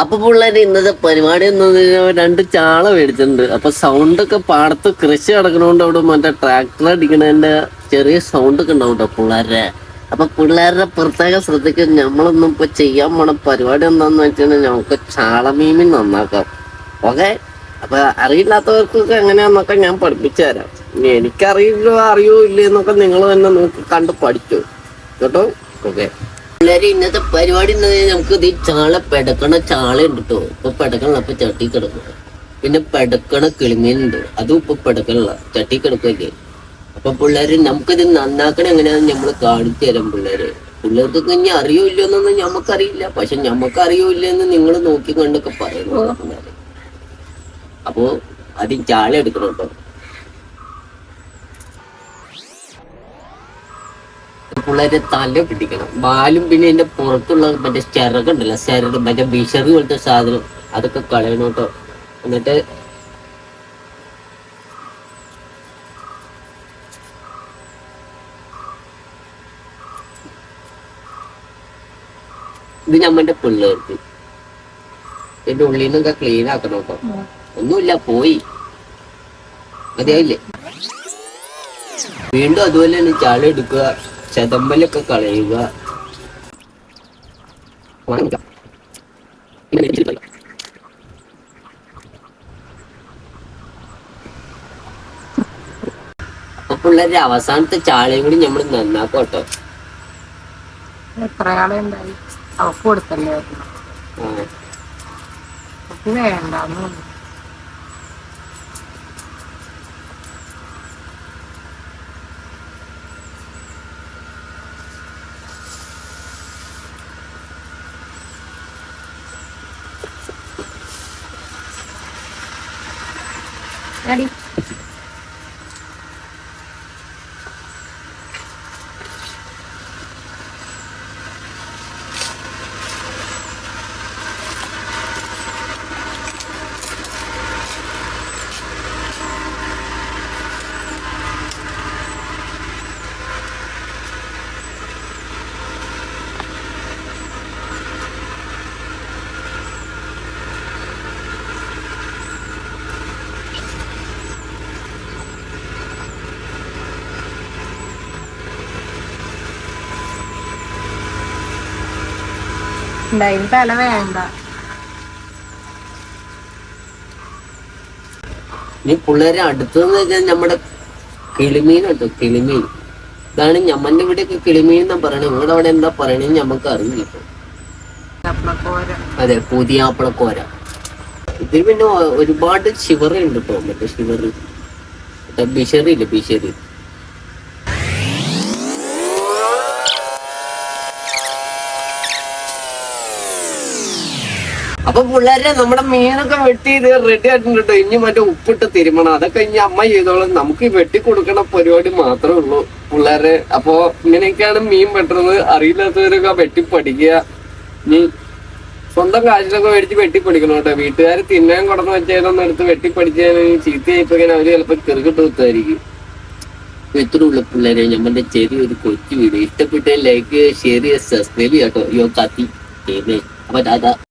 അപ്പൊ പിള്ളേര് ഇന്നത്തെ പരിപാടി എന്നത് രണ്ട് ചാള മേടിച്ചിട്ടുണ്ട്. അപ്പൊ സൗണ്ട് ഒക്കെ പാടത്ത് കൃഷി നടക്കണോണ്ട് അവിടെ മറ്റേ ട്രാക്ടർ അടിക്കണതിന്റെ ചെറിയ സൗണ്ട് ഒക്കെ ഉണ്ടാവും കേട്ടോ പിള്ളേരുടെ. അപ്പൊ പിള്ളേരുടെ പ്രത്യേക ശ്രദ്ധിക്കും. നമ്മളൊന്നും ഇപ്പൊ ചെയ്യാൻ പോണ പരിപാടി എന്താന്ന് വെച്ചിട്ടുണ്ടെങ്കിൽ നമുക്ക് ചാളമീമിൻ നന്നാക്കാം. ഓക്കെ? അപ്പൊ അറിയില്ലാത്തവർക്കൊക്കെ എങ്ങനെയാന്നൊക്കെ ഞാൻ പഠിപ്പിച്ചു തരാം. എനിക്കറിയില്ലോ അറിയോ ഇല്ലേ എന്നൊക്കെ നിങ്ങൾ തന്നെ നോക്കി കണ്ട് പഠിച്ചു. കേട്ടോ? ഓക്കെ. പിള്ളേരെ ഇന്നത്തെ പരിപാടി നമുക്ക് ഇത് ചാള പെടക്കണ ചാള ഉണ്ട് കേട്ടോ ഇപ്പൊ പെടക്കണ ഇപ്പൊ ചട്ടി കിടക്കും പിന്നെ പെടക്കണ കിളിമീനുണ്ട് അതും ഇപ്പൊ പെടക്കണല്ല ചട്ടി കിടക്കുകയല്ലേ അപ്പൊ പിള്ളേര് നമുക്കിത് നന്നാക്കണ എങ്ങനെയാണെന്ന് നമ്മൾ കാണിച്ചു തരാം പിള്ളേര്. പിള്ളേർക്ക് ഇനി അറിയോ ഇല്ലയോ എന്നൊന്നും ഞമ്മക്കറിയില്ല. പക്ഷെ നമുക്ക് അറിയോ ഇല്ലെന്ന് നിങ്ങൾ നോക്കി കണ്ടൊക്കെ പറയുന്നു അപ്പോ അത് ചാള എടുക്കണം കേട്ടോ പിള്ളേരെ തല പിടിക്കണം. ബാലും പിന്നെ എന്റെ പുറത്തുള്ള മറ്റേ ചിറക് ഉണ്ടല്ലോ ചിറക് മറ്റേ ബിഷറി പോലത്തെ സാധനം അതൊക്കെ കളയണം കേട്ടോ. എന്നിട്ട് ഇത് ഞമ്മന്റെ പിള്ളേർക്ക്. എന്റെ ഉള്ളിൽ നിന്നൊക്കെ ക്ലീൻ ആക്കണം കേട്ടോ. ഒന്നുമില്ല പോയി. മതിയായില്ലേ? വീണ്ടും അതുപോലെ തന്നെ ചാള എടുക്കുക. ചതമ്പലൊക്കെ കളയുക. അപ്പൊ ഉള്ളൊരു അവസാനത്തെ ചാളയും കൂടി നമ്മൾ നന്നാക്കോട്ടോ കേട്ടോ എത്ര ആളെ ഉണ്ടായി? അവക്ക് കൊടുത്തല്ലേ? ആ. അവക്ക് ഉണ്ടായിന് തല വേണ്ട. ഇനി പിള്ളേരെ അടുത്തെന്ന് വെച്ചാൽ നമ്മുടെ കിളിമീൻ കേട്ടോ കിളിമീൻ. ഇതാണ് ഞമ്മന്റെ ഇവിടെയൊക്കെ കിളിമീൻ എന്നാ പറയണത് നിങ്ങളുടെ അവിടെ എന്താ പറയണേ ഞമ്മക്ക് അറിയില്ല അതെ പുതിയ ആപ്പിളക്കോര. ഇതിൽ പിന്നെ ഒരുപാട് ഷിവറി ഉണ്ട് കേട്ടോ മറ്റേ ഷിവറി ഇല്ല ബിഷറി. അപ്പൊ പിള്ളേരെ നമ്മുടെ മീനൊക്കെ വെട്ടി ഇത് റെഡി ആയിട്ടുണ്ട് കേട്ടോ ഇനി മറ്റേ ഉപ്പിട്ട് തിരുമണം. അതൊക്കെ ഇനി അമ്മ ചെയ്തോളും. നമുക്ക് ഈ വെട്ടി കൊടുക്കണ പരിപാടി മാത്രമേ ഉള്ളൂ പിള്ളേരെ. അപ്പൊ ഇങ്ങനെയൊക്കെയാണ് മീൻ വെട്ടുന്നത്. അറിയില്ലാത്തവരൊക്കെ വെട്ടി പഠിക്കുക. ഇനി സ്വന്തം കാശിലൊക്കെ മേടിച്ച് വെട്ടി പഠിക്കണം കേട്ടോ വീട്ടുകാർ തിന്നാൻ കൊടന്ന് വെച്ചാലൊന്നും എടുത്ത് വെട്ടിപ്പടിച്ചാൽ ചീത്തയായിപ്പോ ഇങ്ങനെ അവർ ചിലപ്പോ ചെറുകിട്ട് കുത്തായിരിക്കും. ഇത്രയുള്ള പിള്ളേരെ. ഞമ്മന്റെ ചെറിയൊരു കൊച്ചു വീട്. ഇഷ്ടപ്പെട്ട ലൈക്ക് ഷെയർ സബ്സ്ക്രൈബ് ചെയ്യാട്ടോ. യോ കത്തി. അപ്പൊ ദാദാ